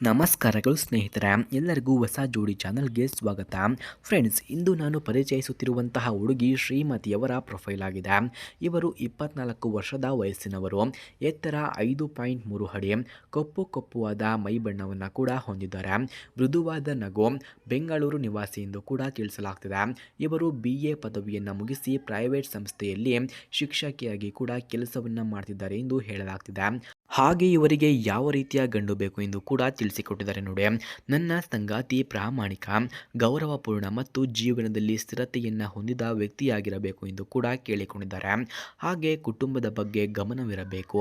ನಮಸ್ಕಾರಗಳು ಸ್ನೇಹಿತರೆ, ಎಲ್ಲರಿಗೂ ಹೊಸ ಜೋಡಿ ಚಾನಲ್ಗೆ ಸ್ವಾಗತ. ಫ್ರೆಂಡ್ಸ್, ಇಂದು ನಾನು ಪರಿಚಯಿಸುತ್ತಿರುವಂತಹ ಹುಡುಗಿ ಶ್ರೀಮತಿಯವರ ಪ್ರೊಫೈಲ್ ಆಗಿದೆ. ಇವರು ಇಪ್ಪತ್ನಾಲ್ಕು ವರ್ಷದ ವಯಸ್ಸಿನವರು. ಎತ್ತರ ಐದು ಪಾಯಿಂಟ್ ಮೂರು ಅಡಿ, ಕಪ್ಪು ಕಪ್ಪುವಾದ ಮೈ ಬಣ್ಣವನ್ನು ಕೂಡ ಹೊಂದಿದ್ದಾರೆ. ಮೃದುವಾದ ನಗು, ಬೆಂಗಳೂರು ನಿವಾಸಿ ಎಂದು ಕೂಡ ತಿಳಿಸಲಾಗ್ತಿದೆ. ಇವರು ಬಿ ಎ ಪದವಿಯನ್ನು ಮುಗಿಸಿ ಪ್ರೈವೇಟ್ ಸಂಸ್ಥೆಯಲ್ಲಿ ಶಿಕ್ಷಕಿಯಾಗಿ ಕೂಡ ಕೆಲಸವನ್ನು ಮಾಡ್ತಿದ್ದಾರೆ ಎಂದು ಹೇಳಲಾಗ್ತಿದೆ. ಹಾಗೆ ಇವರಿಗೆ ಯಾವ ರೀತಿಯ ಗಂಡು ಬೇಕು ಎಂದು ಕೂಡ ತಿಳಿಸಿಕೊಟ್ಟಿದ್ದಾರೆ ನೋಡಿ ನನ್ನ ಸಂಗಾತಿ ಪ್ರಾಮಾಣಿಕ, ಗೌರವಪೂರ್ಣ ಮತ್ತು ಜೀವನದಲ್ಲಿ ಸ್ಥಿರತೆಯನ್ನು ಹೊಂದಿದ ವ್ಯಕ್ತಿಯಾಗಿರಬೇಕು ಎಂದು ಕೂಡ ಕೇಳಿಕೊಂಡಿದ್ದಾರೆ. ಹಾಗೆ ಕುಟುಂಬದ ಬಗ್ಗೆ ಗಮನವಿರಬೇಕು.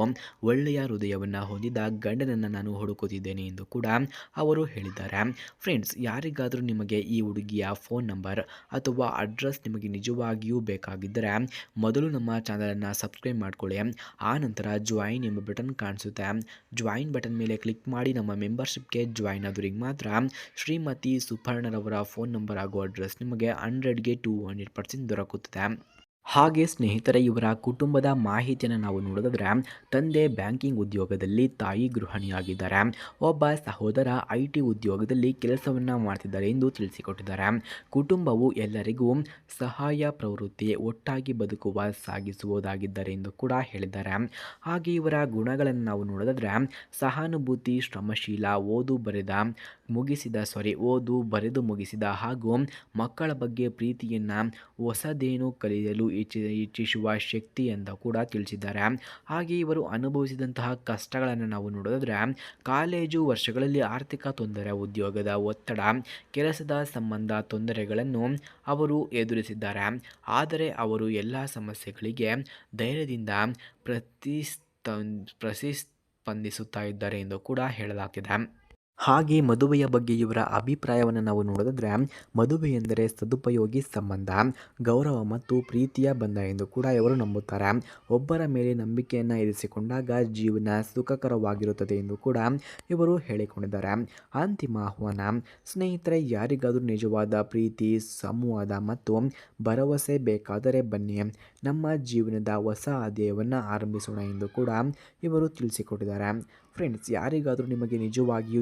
ಒಳ್ಳೆಯ ಹೃದಯವನ್ನು ಹೊಂದಿದ ಗಂಡನನ್ನು ನಾನು ಹುಡುಕುತ್ತಿದ್ದೇನೆ ಎಂದು ಕೂಡ ಅವರು ಹೇಳಿದ್ದಾರೆ. ಫ್ರೆಂಡ್ಸ್, ಯಾರಿಗಾದರೂ ನಿಮಗೆ ಈ ಹುಡುಗಿಯ ಫೋನ್ ನಂಬರ್ ಅಥವಾ ಅಡ್ರೆಸ್ ನಿಮಗೆ ನಿಜವಾಗಿಯೂ ಬೇಕಾಗಿದ್ದರೆ ಮೊದಲು ನಮ್ಮ ಚಾನಲನ್ನು ಸಬ್ಸ್ಕ್ರೈಬ್ ಮಾಡಿಕೊಳ್ಳಿ. ಆ ನಂತರ ಜಾಯಿನ್ ಎಂಬ ಬಟನ್ ಕಾಣಿಸುತ್ತೆ. ಜಾಯಿನ್ ಬಟನ್ ಮೇಲೆ ಕ್ಲಿಕ್ ಮಾಡಿ ನಮ್ಮ ಮೆಂಬರ್ಶಿಪ್ಗೆ ಜಾಯ್ನ್ ಆದವ್ರಿಗೆ ಮಾತ್ರ ಶ್ರೀಮತಿ ಸುಪರ್ಣರವರ ಫೋನ್ ನಂಬರ್ ಹಾಗೂ ಅಡ್ರೆಸ್ ನಿಮಗೆ ಹಂಡ್ರೆಡ್ಗೆ ಟು ಹಂಡ್ರೆಡ್ ಪರ್ಸೆಂಟ್ ದೊರಕುತ್ತದೆ. ಹಾಗೆ ಸ್ನೇಹಿತರೆ, ಇವರ ಕುಟುಂಬದ ಮಾಹಿತಿಯನ್ನು ನಾವು ನೋಡಿದ್ರೆ ತಂದೆ ಬ್ಯಾಂಕಿಂಗ್ ಉದ್ಯೋಗದಲ್ಲಿ ತಾಯಿ ಗೃಹಿಣಿಯಾಗಿದ್ದಾರೆ. ಒಬ್ಬ ಸಹೋದರ ಐ ಟಿ ಉದ್ಯೋಗದಲ್ಲಿ ಕೆಲಸವನ್ನು ಮಾಡ್ತಿದ್ದಾರೆ ಎಂದು ತಿಳಿಸಿಕೊಟ್ಟಿದ್ದಾರೆ. ಕುಟುಂಬವು ಎಲ್ಲರಿಗೂ ಸಹಾಯ, ಪ್ರವೃತ್ತಿ ಒಟ್ಟಾಗಿ ಬದುಕುವ, ಸಾಗಿಸುವುದಾಗಿದ್ದಾರೆ ಎಂದು ಕೂಡ ಹೇಳಿದ್ದಾರೆ. ಹಾಗೆ ಇವರ ಗುಣಗಳನ್ನು ನಾವು ನೋಡಿದ್ರೆ ಸಹಾನುಭೂತಿ, ಶ್ರಮಶೀಲ, ಓದು ಬರೆದ ಮುಗಿಸಿದ ಸಾರಿ ಓದು ಬರೆದು ಮುಗಿಸಿದ ಹಾಗೂ ಮಕ್ಕಳ ಬಗ್ಗೆ ಪ್ರೀತಿಯನ್ನು, ಹೊಸದೇನು ಕಲಿಯಲು ಇಚ್ಛಿ, ಇಚ್ಛಿಸುವ ಶಕ್ತಿ ಎಂದು ಕೂಡ ತಿಳಿಸಿದ್ದಾರೆ. ಹಾಗೆ ಇವರು ಅನುಭವಿಸಿದಂತಹ ಕಷ್ಟಗಳನ್ನು ನಾವು ನೋಡಿದ್ರೆ ಕಾಲೇಜು ವರ್ಷಗಳಲ್ಲಿ ಆರ್ಥಿಕ ತೊಂದರೆ, ಉದ್ಯೋಗದ ಒತ್ತಡ, ಕೆಲಸದ ಸಂಬಂಧ ತೊಂದರೆಗಳನ್ನು ಅವರು ಎದುರಿಸಿದ್ದಾರೆ. ಆದರೆ ಅವರು ಎಲ್ಲ ಸಮಸ್ಯೆಗಳಿಗೆ ಧೈರ್ಯದಿಂದ ಪ್ರತಿಸ್ತ ಪ್ರತಿಸ್ಪಂದಿಸುತ್ತಾ ಇದ್ದಾರೆ ಎಂದು ಕೂಡ ಹೇಳಲಾಗ್ತಿದೆ. ಹಾಗೆ ಮದುವೆಯ ಬಗ್ಗೆ ಇವರ ಅಭಿಪ್ರಾಯವನ್ನು ನಾವು ನೋಡಿದ್ರೆ ಮದುವೆ ಎಂದರೆ ಸದುಪಯೋಗಿ ಸಂಬಂಧ, ಗೌರವ ಮತ್ತು ಪ್ರೀತಿಯ ಬಂಧ ಎಂದು ಕೂಡ ಇವರು ನಂಬುತ್ತಾರೆ. ಒಬ್ಬರ ಮೇಲೆ ನಂಬಿಕೆಯನ್ನು ಇರಿಸಿಕೊಂಡಾಗ ಜೀವನ ಸುಖಕರವಾಗಿರುತ್ತದೆ ಎಂದು ಕೂಡ ಇವರು ಹೇಳಿಕೊಂಡಿದ್ದಾರೆ. ಅಂತಿಮ ಆಹ್ವಾನ, ಸ್ನೇಹಿತರೆ, ಯಾರಿಗಾದರೂ ನಿಜವಾದ ಪ್ರೀತಿ, ಸಂವಾದ ಮತ್ತು ಭರವಸೆ ಬೇಕಾದರೆ ಬನ್ನಿ. ನಮ್ಮ ಜೀವನದ ಹೊಸ ಅಧ್ಯಯವನ್ನು ಆರಂಭಿಸೋಣ ಎಂದು ಕೂಡ ಇವರು ತಿಳಿಸಿಕೊಟ್ಟಿದ್ದಾರೆ. ಫ್ರೆಂಡ್ಸ್ ಯಾರಿಗಾದರೂ ನಿಮಗೆ ನಿಜವಾಗಿಯೂ